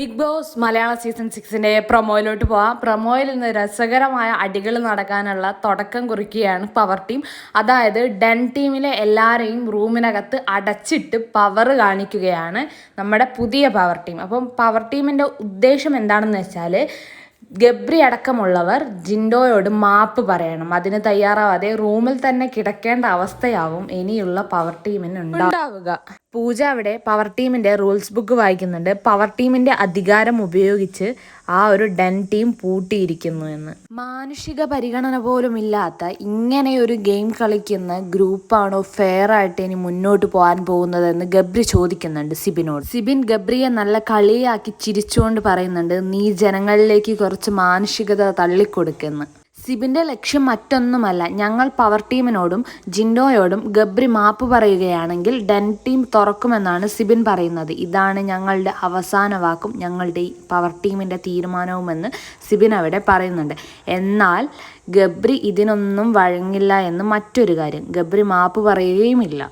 Big boss മലയാള season സിക്സിന്റെ പ്രൊമോയിലോട്ട് പോവാം. പ്രൊമോയിൽ നിന്ന് രസകരമായ അടികൾ നടക്കാനുള്ള തുടക്കം കുറിക്കുകയാണ് പവർ ടീം അതായത് ഡെൻ ടീമിലെ എല്ലാവരെയും റൂമിനകത്ത് അടച്ചിട്ട് പവർ കാണിക്കുകയാണ് നമ്മുടെ പുതിയ പവർ ടീം അപ്പം പവർ ടീമിന്റെ ഉദ്ദേശം എന്താണെന്ന് വെച്ചാൽ ഗബ്രി അടക്കമുള്ളവർ ജിൻഡോയോട് മാപ്പ് പറയണം. അതിന് തയ്യാറാവാതെ റൂമിൽ തന്നെ കിടക്കേണ്ട അവസ്ഥയാവും. ഇനിയുള്ള പവർ ടീമിന് ഉണ്ടാവുക. പൂജ അവിടെ പവർ ടീമിന്റെ റൂൾസ് ബുക്ക് വായിക്കുന്നുണ്ട്. പവർ ടീമിന്റെ അധികാരം ഉപയോഗിച്ച് ആ ഒരു ഡെൻ ടീം പൂട്ടിയിരിക്കുന്നു എന്ന്. മാനുഷിക പരിഗണന പോലും ഇല്ലാത്ത ഇങ്ങനെ ഒരു ഗെയിം കളിക്കുന്ന ഗ്രൂപ്പാണോ ഫെയർ ആയിട്ട് ഇനി മുന്നോട്ട് പോകാൻ പോകുന്നതെന്ന് ഗബ്രി ചോദിക്കുന്നുണ്ട് സിബിനോട്. സിബിൻ ഗബ്രിയെ നല്ല കളിയാക്കി ചിരിച്ചുകൊണ്ട് പറയുന്നുണ്ട് നീ ജനങ്ങളിലേക്ക് കുറച്ച് മാനുഷികത തള്ളിക്കൊടുക്കുന്നു. സിബിന്റെ ലക്ഷ്യം മറ്റൊന്നുമല്ല. ഞങ്ങൾ പവർ ടീമിനോടും ജിൻഡോയോടും ഗബ്രി മാപ്പ് പറയുകയാണെങ്കിൽ ഡൻ ടീം തുറക്കുമെന്നാണ് സിബിൻ പറയുന്നത്. ഇതാണ് ഞങ്ങളുടെ അവസാന വാക്കും ഞങ്ങളുടെ പവർ ടീമിന്റെ തീരുമാനവുമെന്ന് സിബിൻ അവിടെ പറയുന്നുണ്ട്. എന്നാൽ ഗബ്രി ഇതിനൊന്നും വഴങ്ങില്ല എന്ന് മറ്റൊരു കാര്യം. ഗബ്രി മാപ്പ് പറയുകയുമില്ല.